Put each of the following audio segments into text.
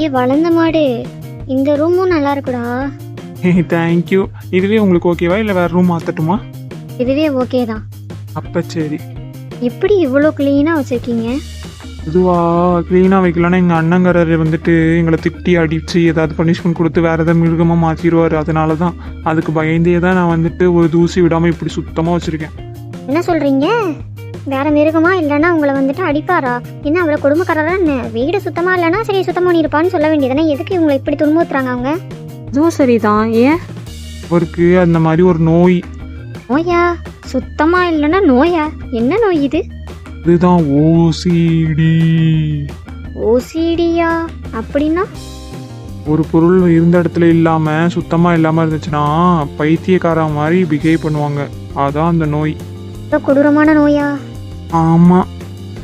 ஏ வளர்ந்த மாடு. இந்த ரூமும் நல்லா இருக்குடா. தேங்க்யூ இதுவே உங்களுக்கு ஓகேவா இல்லை வேறு ரூம் மாற்றட்டுமா இதுவே ஓகே தான். அப்போ சரி. எப்படி இவ்வளோ க்ளீனாக வச்சுருக்கீங்க? இதுவா? க்ளீனாக வைக்கலன்னா எங்கள் அண்ணங்காரர் வந்துட்டு எங்களை திட்டி அடித்து ஏதாவது பனிஷ்மெண்ட் கொடுத்து வேறு ஏதாவது மிருகமாக மாற்றிடுவார் அதனால தான் அதுக்கு பயந்தே தான் நான் வந்துட்டு ஒரு தூசி விடாமல் இப்படி சுத்தமாக வச்சுருக்கேன். என்ன சொல்கிறீங்க வேற மிருகமா இல்லைன்னா உங்களை வந்துட்டு அடிப்பாரா? என்ன அவ்வளோ குடும்பக்காரரா என்ன? வீடு சுத்தமாக இல்லைன்னா சரி சுத்தம் பண்ணியிருப்பான்னு சொல்ல வேண்டியதுதானே? எதுக்கு இவங்களை இப்படி துன்புறுத்துறாங்க அவங்க? இதுவும் சரிதான். ஏன்? அவருக்கு அந்த மாதிரி ஒரு நோய். நோயா? சுத்தமாக இல்லைன்னா நோயா? என்ன நோய் இது? இதுதான் ஓசிடி ஓசிடியா அப்படின்னா? ஒரு பொருள் இருந்த இடத்துல இல்லாமல் சுத்தமாக இல்லாமல் இருந்துச்சுன்னா பைத்தியக்கார மாதிரி பிஹேவ் பண்ணுவாங்க. அதான் அந்த நோய். கொடூரமான நோயா? ஆமாம்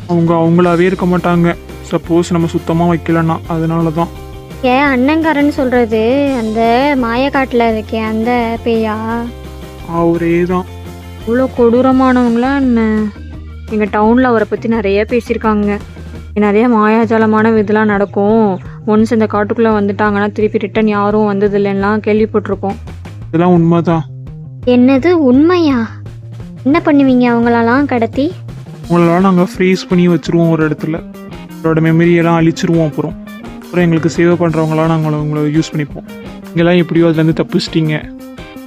அவங்க அவங்களாவே இருக்க மாட்டாங்க. சப்போஸ் நம்ம சுத்தமாக வைக்கலன்னா அதனால தான் ஏ அண்ணங்காரன் சொல்கிறது அந்த மாயக்காட்டில் இருக்கே அந்த பேயா? அவரே தான் இவ்வளோ கொடூரமானவங்களா என்ன? எங்கள் டவுனில் அவரை பற்றி நிறைய பேசியிருக்காங்க. நிறைய மாயாஜாலமான இதெல்லாம் நடக்கும். ஒன்ஸ் இந்த காட்டுக்குள்ளே வந்துட்டாங்கன்னா திருப்பி ரிட்டன் யாரும் வந்ததில்லைன்னா கேள்விப்பட்டிருக்கோம் இதெல்லாம் உண்மைதான். என்னது உண்மையா? என்ன பண்ணுவீங்க அவங்களெல்லாம் கடத்தி? உங்களெல்லாம் நாங்கள் ஃப்ரீஸ் பண்ணி வச்சுருவோம் ஒரு இடத்துல. அவரோட மெமரியெல்லாம் அழிச்சிருவோம் அப்புறம். அப்புறம் எங்களுக்கு சேவ் பண்ணுறவங்களாம் நாங்கள் உங்களை யூஸ் பண்ணிப்போம். இங்கெல்லாம் எப்படியோ அதுலேருந்து தப்பிச்சிட்டிங்க.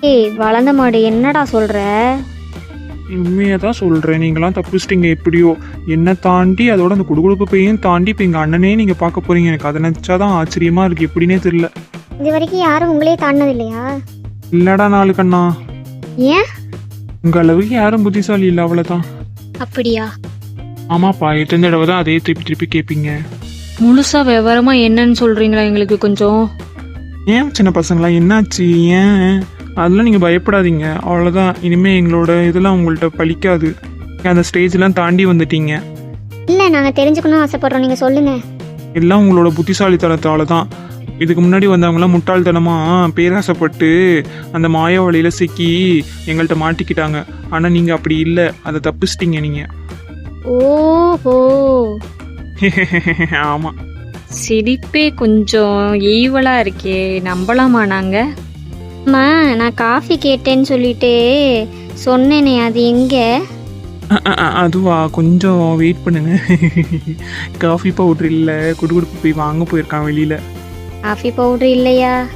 ஏய் வளர்ந்த மாடு என்னடா சொல்ற? உண்மையை தான் சொல்கிறேன் நீங்களாம் தப்பிச்சிட்டிங்க எப்படியோ. என்னை தாண்டி அதோட அந்த குடுகுடுப்பு பையன் தாண்டி இப்போ எங்கள் அண்ணனே நீங்கள் பார்க்க போகிறீங்க எனக்கு அதை நினச்சா தான் ஆச்சரியமாக இருக்குது எப்படின்னே தெரில இது வரைக்கும் யாரும் உங்களே தாண்டினது இல்லையா இல்லடா நாலு கண்ணா. ஏன்? உங்கள் அளவுக்கு யாரும் புத்திசாலி இல்லை அவ்வளோதான் அப்படியா? ஆமாப்பா எத்தனை தடவை தான் அதே திருப்பி திருப்பி கேட்பீங்க முழுசாக விவரமாக என்னன்னு சொல்கிறீங்களா எங்களுக்கு கொஞ்சம்? ஏன் சின்ன பசங்களா என்னாச்சு? ஏன்? அதெல்லாம் நீங்கள் பயப்படாதீங்க. அவ்வளோதான் இனிமேல் எங்களோட இதெல்லாம் உங்கள்கிட்ட பலிக்காது நீங்க அந்த ஸ்டேஜ்லாம் தாண்டி வந்துட்டீங்க. இல்லை நாங்கள் தெரிஞ்சுக்கணும் ஆசைப்படுறோம். நீங்கள் சொல்லுங்க. எல்லாம் உங்களோட புத்திசாலித்தனத்தால தான். இதுக்கு முன்னாடி வந்தவங்களாம் முட்டாள்தனமாக பேராசைப்பட்டு அந்த மாய வழியில் சிக்கி எங்கள்கிட்ட மாட்டிக்கிட்டாங்க. ஆனால் நீங்கள் அப்படி இல்லை. அதை தப்பிச்சிட்டீங்க நீங்கள் ஓஹோ. ஆமாம் சிரிப்பே கொஞ்சம் ஈவலாக இருக்கே. நம்பலாமா நாங்கள் அம்மா நான் காஃபி கேட்டேன்னு சொல்லிட்டு சொன்னேனே அது எங்கே? அதுவா? கொஞ்சம் வெயிட் பண்ணுங்க. காஃபி பவுட்ரு இல்லை. குடுகுடுப்பு போய் வாங்க போயிருக்கான் வெளியில். காஃபி பவுடர் இல்லையா?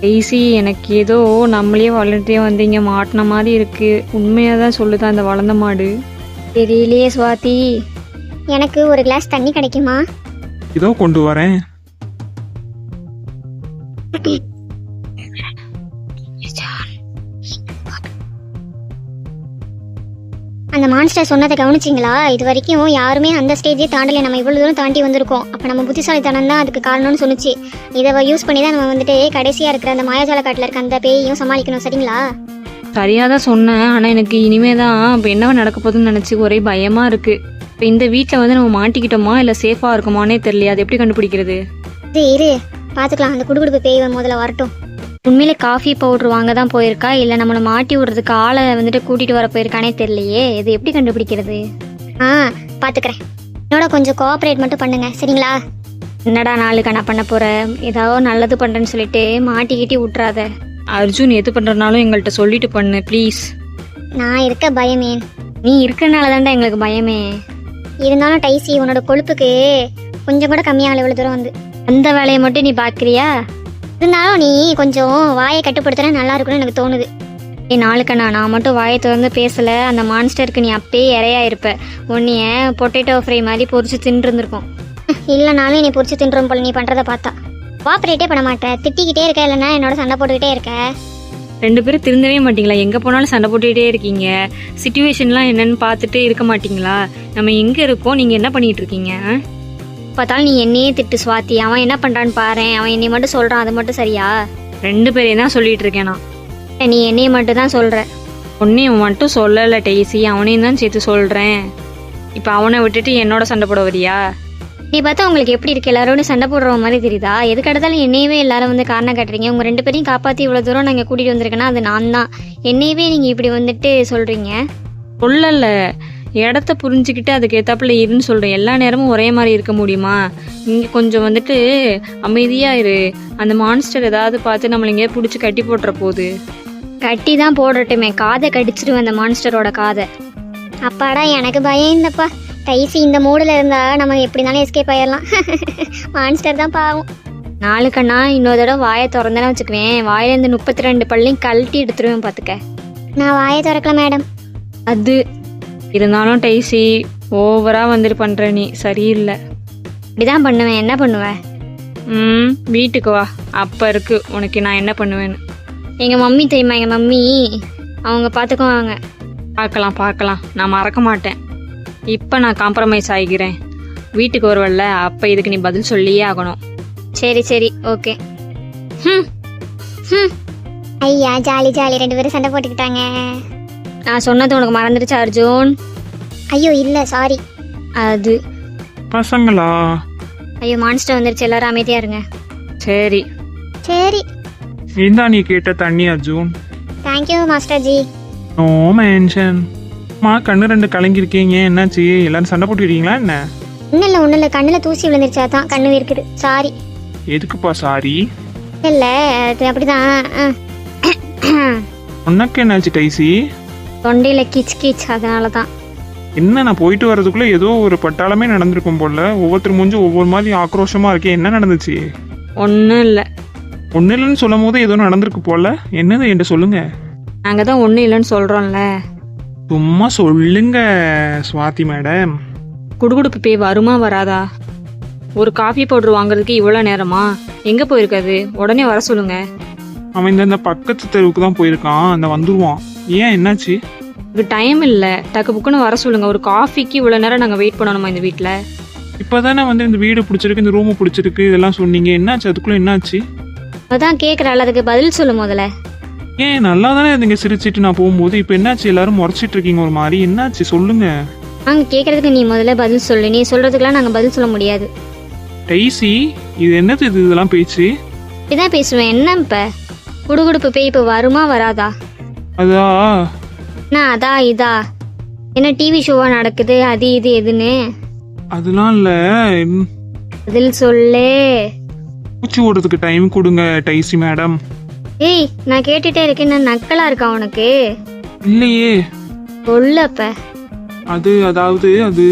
ஐசி எனக்கு ஏதோ நம்மளே வளர்த்தே வந்து இங்கே மாட்டின மாதிரி இருக்குது உண்மையாக தான் சொல்லுது அந்த வளர்ந்த மாடு? தெரியலையே சுவாதி. எனக்கு ஒரு கிளாஸ் தண்ணி கிடைக்குமா? இதோ கொண்டு வரேன். அந்த மான்ஸ்டர் சொன்னதை கவனிச்சிங்களா? இது வரைக்கும் யாருமே அந்த ஸ்டேஜே தாண்டலை. நம்ம இவ்வளோ தூரம் தாண்டி வந்திருக்கோம். அப்போ நம்ம புத்திசாலித்தனம் தான் அதுக்கு காரணம்னு சொன்னுச்சு. இதை யூஸ் பண்ணி தான் நம்ம வந்துட்டு கடைசியாக இருக்கிற அந்த மாயாஜால காட்டில் இருக்க அந்த பேயையும் சமாளிக்கணும். சரிங்களா? சரியாக தான் சொன்னேன். ஆனால் எனக்கு இனிமே தான் இப்போ என்ன நடக்க போகுதுன்னு நினச்சி ஒரே பயமாக இருக்குது இப்போ இந்த வீட்டில் வந்து நம்ம மாட்டிக்கிட்டோமா? இல்லை சேஃபாக இருக்குமானே தெரியல அது எப்படி கண்டுபிடிக்கிறது? இரு. பார்த்துக்கலாம் அந்த குடுகுடுப்பு பேய் முதல்ல வரட்டும். உண்மையிலே காஃபி பவுடர் வாங்க தான் போயிருக்கா? இல்லை நம்மளை மாட்டி விடுறதுக்கு ஆளை வந்துட்டு கூட்டிகிட்டு வர போயிருக்கானே தெரியலையே. இது எப்படி கண்டுபிடிக்கிறது? ஆ பார்த்துக்கிறேன் என்னோட கொஞ்சம் கோஆப்ரேட் மட்டும் பண்ணுங்க சரிங்களா? என்னடா நாளுக்கு நான் பண்ண போகிறேன் ஏதாவது நல்லது பண்ணுறேன்னு சொல்லிட்டு மாட்டிக்கிட்டி விட்றாத அர்ஜுன் எது பண்ணுறனாலும் எங்கள்கிட்ட சொல்லிட்டு பண்ணு ப்ளீஸ் நான் இருக்க பயமே. நீ இருக்கனால தான்டா எங்களுக்கு பயமே. இருந்தாலும் டைசி உன்னோட கொழுப்புக்கு கொஞ்சம் கூட கம்மியாகல இவ்வளோ தூரம் வந்து. அந்த வேலையை மட்டும் நீ பார்க்குறியா இருந்தாலும் நீ கொஞ்சம் வாயை கட்டுப்படுத்தினா நல்லா இருக்கும்னு எனக்கு தோணுது. ஏ நாளுக்கண்ணா நான் மட்டும் வாயை திறந்து பேசலை. அந்த மான்ஸ்டருக்கு நீ அப்பயே இறையா இருப்ப உன்னைய பொட்டேட்டோ ஃப்ரை மாதிரி பொறிச்சு தின்றுருந்துருக்கும் இல்லைனாலும் நீ பொரிச்சு தின்றும் போல நீ பண்ணுறதை பார்த்தா. கோஆப்ரேட்டே பண்ண மாட்டேன் திட்டிக்கிட்டே இருக்க இல்லைன்னா என்னோட சண்டை போட்டுக்கிட்டே இருக்க. ரெண்டு பேரும் திருந்தவே மாட்டீங்களா? எங்கே போனாலும் சண்டை போட்டுக்கிட்டே இருக்கீங்க. சுச்சுவேஷன்லாம் என்னன்னு பார்த்துட்டு இருக்க மாட்டீங்களா? நம்ம எங்கே இருக்கோம்? நீங்கள் என்ன பண்ணிகிட்டு இருக்கீங்க பார்த்தாலும் நீ என்னையே திட்டு சுவாத்தி. அவன் என்ன பண்றான்னு பாரேன் அவன் என்னை மட்டும் சொல்றான். அது மட்டும் சரியா? ரெண்டு பேரையும் தான் சொல்லிட்டு இருக்கேன் நான். நீ என்னைய மட்டும் தான் சொல்ற. உன்னையும் மட்டும் சொல்லலை டெய்ஸி அவனையும் தான் சேர்த்து சொல்கிறேன் இப்போ அவனை விட்டுட்டு என்னோட சண்டை போட வரியா? நீ பார்த்தா உங்களுக்கு எப்படி இருக்கு? எல்லாரோட சண்டை போடுற மாதிரி தெரியுதா? எதுக்கு எடுத்தாலும் என்னையவே எல்லாரும் வந்து காரணம் காட்டுறீங்க. உங்க ரெண்டு பேரையும் காப்பாத்தி இவ்வளவு தூரம் நாங்க கூட்டிட்டு வந்திருக்கேன்னா அது நான் தான் என்னையவே நீங்க இப்படி வந்துட்டு சொல்றீங்க? சொல்லல. இடத்த புரிஞ்சுக்கிட்டு அதுக்கு ஏத்தாப்புல இருன்னு சொல்கிறேன் எல்லா நேரமும் ஒரே மாதிரி இருக்க முடியுமா? இங்கே கொஞ்சம் வந்துட்டு அமைதியாக இரு. அந்த மான்ஸ்டர் ஏதாவது பார்த்து நம்மளை எங்கேயா பிடிச்சி கட்டி போட்டுற போகுது கட்டி தான் போடட்டுமே. காதை கடிச்சிருவேன் அந்த மான்ஸ்டரோட காதை. அப்பாடா எனக்கு பயம் இல்லைப்பா. டைசி இந்த மூடில் இருந்தா நம்ம எப்படி இருந்தாலும் எஸ்கேப் ஆயிடலாம் மான்ஸ்டர் தான் பாவம். நாலு கண்ணா இன்னொரு தடவை வாயை திறந்தேன்னு வச்சுக்குவேன். வாயிலேருந்து முப்பத்தி ரெண்டு பள்ளியும் கழட்டி எடுத்துருவேன் பார்த்துக்க நான் வாயை திறக்கல மேடம் அது இருந்தாலும் டைசி ஓவராக வந்துட்டு பண்ணுற நீ. சரியில்லை. இப்படிதான் பண்ணுவேன். என்ன பண்ணுவேன் ம் வீட்டுக்கு வா. அப்போ இருக்கு. உனக்கு நான் என்ன பண்ணுவேன்னு. எங்கள் மம்மி தெரியுமா? எங்கள் மம்மி அவங்க பார்த்துக்குவாங்க பார்க்கலாம் பார்க்கலாம் நான் மறக்க மாட்டேன். இப்போ நான் காம்ப்ரமைஸ் ஆகிக்கிறேன் வீட்டுக்கு வருவல்ல. அப்போ இதுக்கு நீ பதில் சொல்லியே ஆகணும். சரி சரி. ஓகே. ம் ம் ஐயா ஜாலி ஜாலி. ரெண்டு பேரும் சண்டை போட்டுக்கிட்டாங்க. நான் சொன்னது உனக்கு மறந்துடுச்சு அர்ஜுன்? ஐயோ இல்லை சாரி அது. பசங்களா? ஐயோ மான்ஸ்டர் வந்துருச்சு எல்லாரும் அமைதியாக இருங்க. சரி. சரி. இந்தா நீ கேட்ட தண்ணி Arjun. Thank you master ji no mention மா கண்ணு ரெண்டு கலங்கிருக்கீங்க என்னாச்சு? எல்லாரும் சண்டை போட்டுக்கிறீங்களா என்ன? ஒன்றும் இல்லை ஒன்றும் இல்லை கண்ணில் தூசி விழுந்துருச்சா தான் கண்ணு இருக்குது சாரி எதுக்குப்பா சாரி இல்லை அது அப்படிதான். உனக்கு என்னாச்சு டைசி? தொண்டையில் கிச் கிச் அதனால தான் என்ன நான் போயிட்டு வர்றதுக்குள்ள ஏதோ ஒரு பட்டாளமே நடந்திருக்கும் போல. ஒவ்வொருத்தர் மூஞ்சி ஒவ்வொரு மாதிரி ஆக்ரோஷமா இருக்கே என்ன நடந்துச்சு? ஒன்றும் இல்லை. ஒன்னும் இல்லைன்னு சொல்லும் போது ஏதோ நடந்திருக்கு போல. என்னது என்கிட்ட சொல்லுங்க. நாங்கள் தான் ஒன்றும் இல்லைன்னு சொல்கிறோம்ல சும்மா சொல்லுங்க சுவாதி மேடம். குடுகுடுப்பு பேய் வருமா வராதா? ஒரு காஃபி பவுடர் வாங்குறதுக்கு இவ்வளோ நேரமா? எங்கே போயிருக்காது உடனே வர சொல்லுங்க. அவன் இந்த இந்த பக்கத்து தெருவுக்கு தான் போயிருக்கான். அந்த வந்துருவான். ஏன் என்னாச்சு? இதுக்கு டைம் இல்லை. டக்கு புக்குன்னு வர சொல்லுங்க. ஒரு காஃபிக்கு இவ்வளோ நேரம் நாங்கள் வெயிட் பண்ணணுமா இந்த வீட்டில் இப்போதானே வந்து இந்த வீடு பிடிச்சிருக்கு இந்த ரூமு பிடிச்சிருக்கு இதெல்லாம் சொன்னீங்க. என்னாச்சு? அதுக்குள்ள என்னாச்சு? அதான் கேட்குறாள் அதுக்கு பதில் சொல்லு முதல்ல. ஏன் நல்லா தானே இருந்தீங்க சிரிச்சிட்டு நான் போகும்போது. இப்போ என்னாச்சு? எல்லாரும் முறைச்சிட்டு இருக்கீங்க ஒரு மாதிரி. என்னாச்சு? சொல்லுங்க. நாங்கள் கேட்குறதுக்கு நீ முதல்ல பதில் சொல்லு. நீ சொல்கிறதுக்கெலாம் நாங்கள் பதில் சொல்ல முடியாது. டைசி இது என்னது இது இதெல்லாம் பேச்சு? இதான் பேசுவேன். என்ன இப்போ? குடுகுடுப்பு பேய் இப்போ வருமா வராதா? அதா? என்ன அதா இதா. என்ன டிவி ஷோவாக நடக்குது? அது இது எதுன்னு? அதெல்லாம் இல்லை. பதில் சொல்லு. பூச்சி ஓடுறதுக்கு டைம் கொடுங்க டைசி மேடம். ஏய் நான் கேட்டுட்டே இருக்கேன். நான் நக்கலா இருக்கா உனக்கு? இல்லையே. சொல்லு அப்ப. அது அதாவது அது